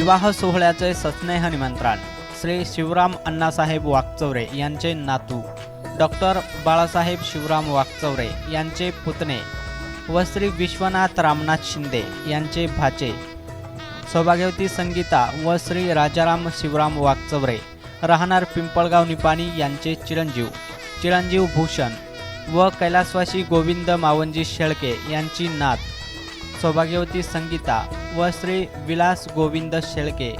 विवाह सोहळ्याचे सस्नेह निमंत्रण. श्री शिवराम अण्णासाहेब वाकचौरे यांचे नातू. डॉक्टर बाळासाहेब शिवराम वाकचौरे यांचे पुतणे. व श्री विश्वनाथ रामनाथ शिंदे यांचे भाचे. सौभाग्यवती संगीता व श्री राजाराम शिवराम वाकचौरे. राहणार पिंपळगाव निपाणी यांचे चिरंजीव. चिरंजीव भूषण व कैलासवासी गोविंद मावंजी शेळके यांची नात. सौभाग्यवती संगीता व श्री विलास गोविंद शेळके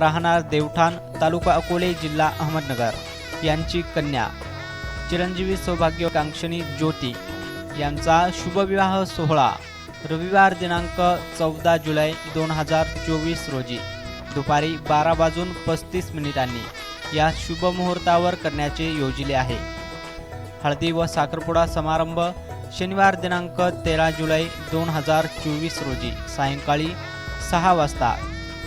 राहणार देवठाण तालुका अकोले जिल्हा अहमदनगर. यांची कन्या चिरंजीवी सौभाग्यकांक्षणी ज्योती. यांचा शुभविवाह सोहळा रविवार दिनांक चौदा जुलै दोन हजार चोवीस रोजी. दुपारी बारा वाजून पस्तीस मिनिटांनी या शुभमुहूर्तावर करण्याचे योजिले आहे. हळदी व साखरपुडा समारंभ शनिवार दिनांक तेरा जुलै दोन हजार चोवीस रोजी सायंकाळी सहा वाजता.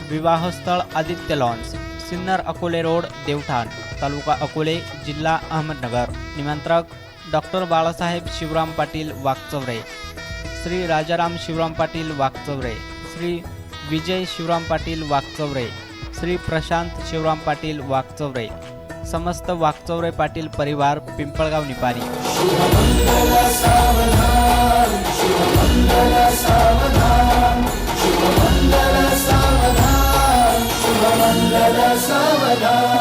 विवाहस्थळ आदित्य लॉन्स सिन्नर अकोले रोड देवठाण तालुका अकोले जिल्हा अहमदनगर. निमंत्रक डॉक्टर बाळासाहेब शिवराम पाटील वाकचौरे. श्री राजाराम शिवराम पाटील वाकचौरे. श्री विजय शिवराम पाटील वाकचौरे. श्री प्रशांत शिवराम पाटील वाकचवरे समस्त वाकचौरे पाटील परिवार Pimpalgaon Nipani. la la sa la la.